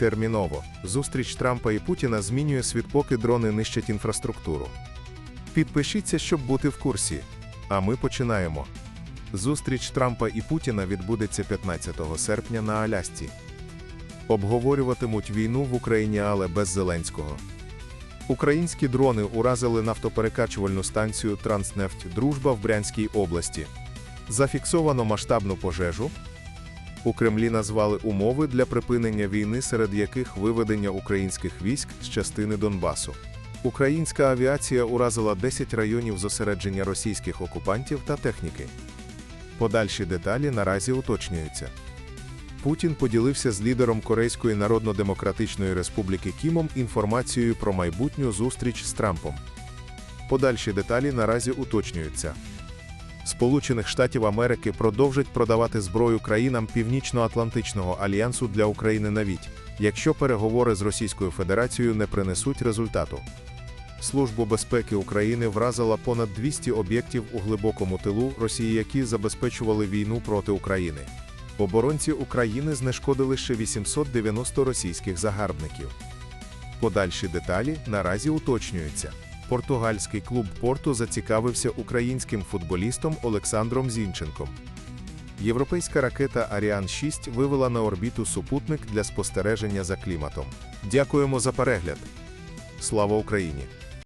Терміново. Зустріч Трампа і Путіна змінює світ, поки дрони нищать інфраструктуру. Підпишіться, щоб бути в курсі. А ми починаємо. Зустріч Трампа і Путіна відбудеться 15 серпня на Алясці. Обговорюватимуть війну в Україні, але без Зеленського. Українські дрони уразили нафтоперекачувальну станцію Транснефть Дружба в Брянській області. Зафіксовано масштабну пожежу. У Кремлі назвали умови для припинення війни, серед яких виведення українських військ з частини Донбасу. Українська авіація уразила 10 районів зосередження російських окупантів та техніки. Подальші деталі наразі уточнюються. Путін поділився з лідером Корейської Народно-Демократичної Республіки Кімом інформацією про майбутню зустріч з Трампом. Подальші деталі наразі уточнюються. Сполучених Штатів Америки продовжать продавати зброю країнам Північно-Атлантичного альянсу для України навіть, якщо переговори з Російською Федерацією не принесуть результату. Службу безпеки України вразила понад 200 об'єктів у глибокому тилу Росії, які забезпечували війну проти України. Оборонці України знешкодили ще 890 російських загарбників. Подальші деталі наразі уточнюються. Португальський клуб Порту зацікавився українським футболістом Олександром Зінченком. Європейська ракета Аріан 6 вивела на орбіту супутник для спостереження за кліматом. Дякуємо за перегляд. Слава Україні!